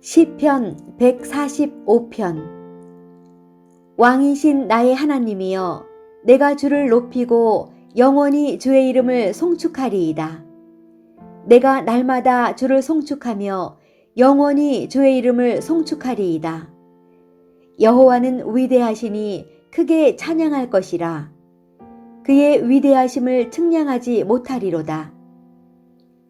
시편 145편 왕이신 나의 하나님이여 내가 주를 높이고 영원히 주의 이름을 송축하리이다. 내가 날마다 주를 송축하며 영원히 주의 이름을 송축하리이다. 여호와는 위대하시니 크게 찬양할 것이라. 그의 위대하심을 측량하지 못하리로다.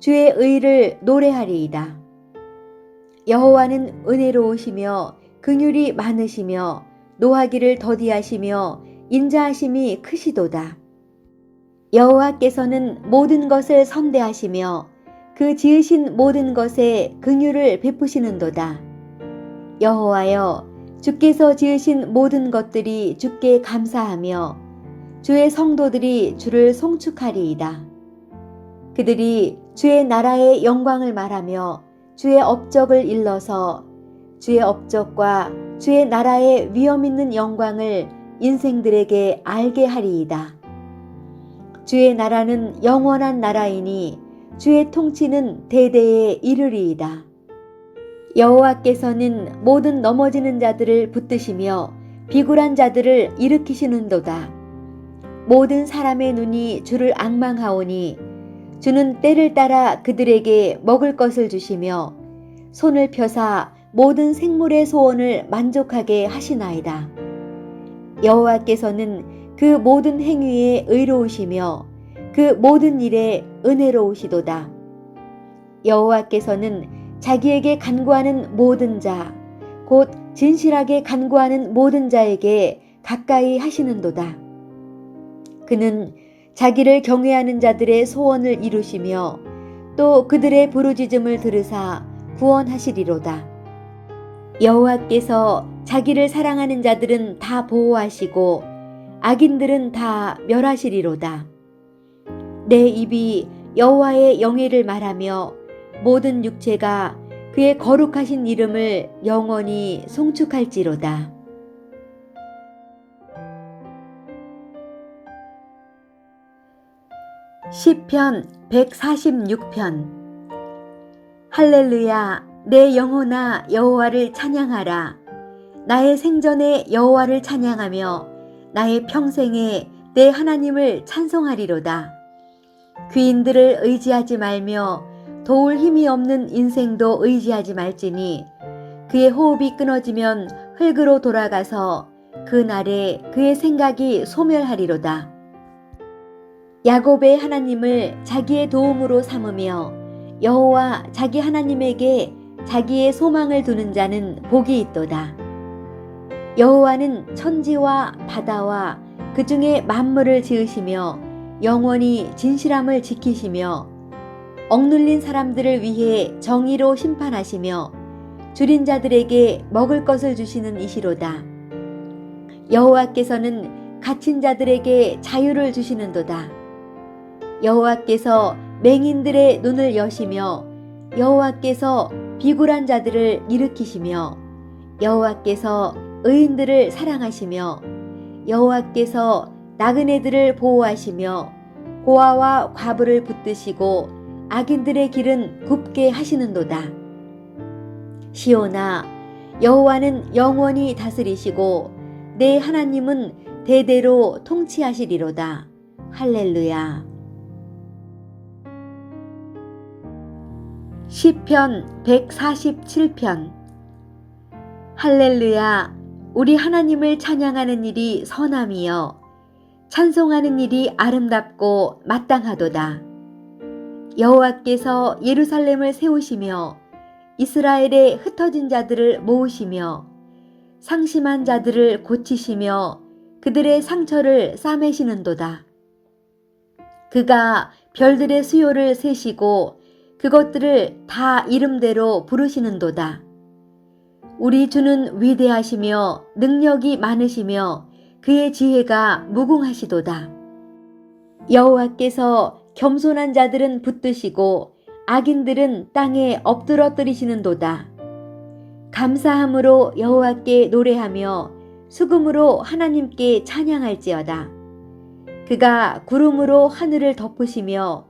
주의 의를 노래하리이다. 여호와는 은혜로우시며 긍휼이 많으시며 노하기를 더디하시며 인자하심이 크시도다. 여호와께서는 모든 것을 선대하시며 그 지으신 모든 것에 긍휼을 베푸시는도다. 여호와여 주께서 지으신 모든 것들이 주께 감사하며 주의 성도들이 주를 송축하리이다. 그들이 주의 나라의 영광을 말하며 주의 업적을 일러서 주의 업적과 주의 나라의 위엄 있는 영광을 인생들에게 알게 하리이다. 주의 나라는 영원한 나라이니 주의 통치는 대대에 이르리이다. 여호와께서는 모든 넘어지는 자들을 붙드시며 비굴한 자들을 일으키시는도다. 모든 사람의 눈이 주를 악망하오니 주는 때를 따라 그들에게 먹을 것을 주시며 손을 펴사 모든 생물의 소원을 만족하게 하시나이다. 여호와께서는 그 모든 행위에 의로우시며 그 모든 일에 은혜로우시도다. 여호와께서는 자기에게 간구하는 모든 자, 곧 진실하게 간구하는 모든 자에게 가까이 하시는도다. 그는 자기를 경외하는 자들의 소원을 이루시며 또 그들의 부르짖음을 들으사 구원하시리로다. 여호와께서 자기를 사랑하는 자들은 다 보호하시고 악인들은 다 멸하시리로다. 내 입이 여호와의 영예를 말하며 모든 육체가 그의 거룩하신 이름을 영원히 송축할지로다. 시편 146편. 할렐루야 내 영혼아 여호와를 찬양하라. 나의 생전에 여호와를 찬양하며 나의 평생에 내 하나님을 찬송하리로다. 귀인들을 의지하지 말며 도울 힘이 없는 인생도 의지하지 말지니 그의 호흡이 끊어지면 흙으로 돌아가서 그 날에 그의 생각이 소멸하리로다. 야곱의 하나님을 자기의 도움으로 삼으며 여호와 자기 하나님에게 자기의 소망을 두는 자는 복이 있도다. 여호와는 천지와 바다와 그 중에 만물을 지으시며 영원히 진실함을 지키시며 억눌린 사람들을 위해 정의로 심판하시며 줄인 자들에게 먹을 것을 주시는 이시로다. 여호와께서는 갇힌 자들에게 자유를 주시는도다. 여호와께서 맹인들의 눈을 여시며 여호와께서 비굴한 자들을 일으키시며 여호와께서 의인들을 사랑하시며 여호와께서 나그네들을 보호하시며 고아와 과부를 붙드시고 악인들의 길은 굽게 하시는도다. 시오나 여호와는 영원히 다스리시고 내 하나님은 대대로 통치하시리로다. 할렐루야. 시편 147편. 할렐루야 우리 하나님을 찬양하는 일이 선함이여. 찬송하는 일이 아름답고 마땅하도다. 여호와께서 예루살렘을 세우시며 이스라엘의 흩어진 자들을 모으시며 상심한 자들을 고치시며 그들의 상처를 싸매시는도다. 그가 별들의 수요를 세시고 그것들을 다 이름대로 부르시는도다. 우리 주는 위대하시며 능력이 많으시며 그의 지혜가 무궁하시도다. 여호와께서 겸손한 자들은 붙드시고 악인들은 땅에 엎드러뜨리시는도다. 감사함으로 여호와께 노래하며 수금으로 하나님께 찬양할지어다. 그가 구름으로 하늘을 덮으시며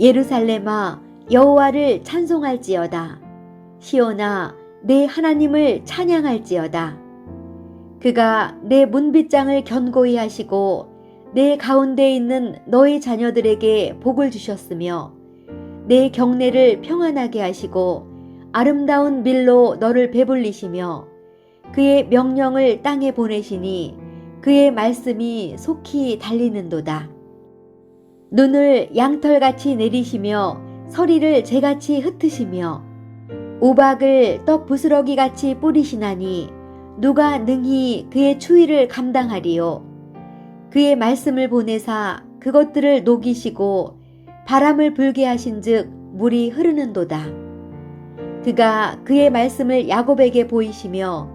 예루살렘아 여호와를 찬송할지어다. 시온아 내 하나님을 찬양할지어다. 그가 내 문빗장을 견고히 하시고 내 가운데 있는 너희 자녀들에게 복을 주셨으며 내 경내를 평안하게 하시고 아름다운 밀로 너를 배불리시며 그의 명령을 땅에 보내시니 그의 말씀이 속히 달리는도다. 눈을 양털같이 내리시며 서리를 재같이 흩으시며 우박을 떡 부스러기 같이 뿌리시나니 누가 능히 그의 추위를 감당하리요. 그의 말씀을 보내사 그것들을 녹이시고 바람을 불게 하신즉 물이 흐르는도다. 그가 그의 말씀을 야곱에게 보이시며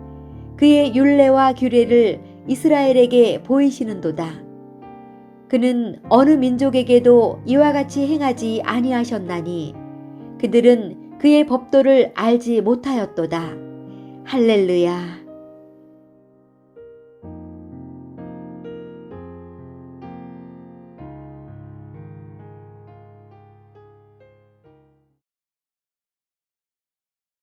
그의 율례와 규례를 이스라엘에게 보이시는도다. 그는 어느 민족에게도 이와 같이 행하지 아니하셨나니 그들은 그의 법도를 알지 못하였도다. 할렐루야.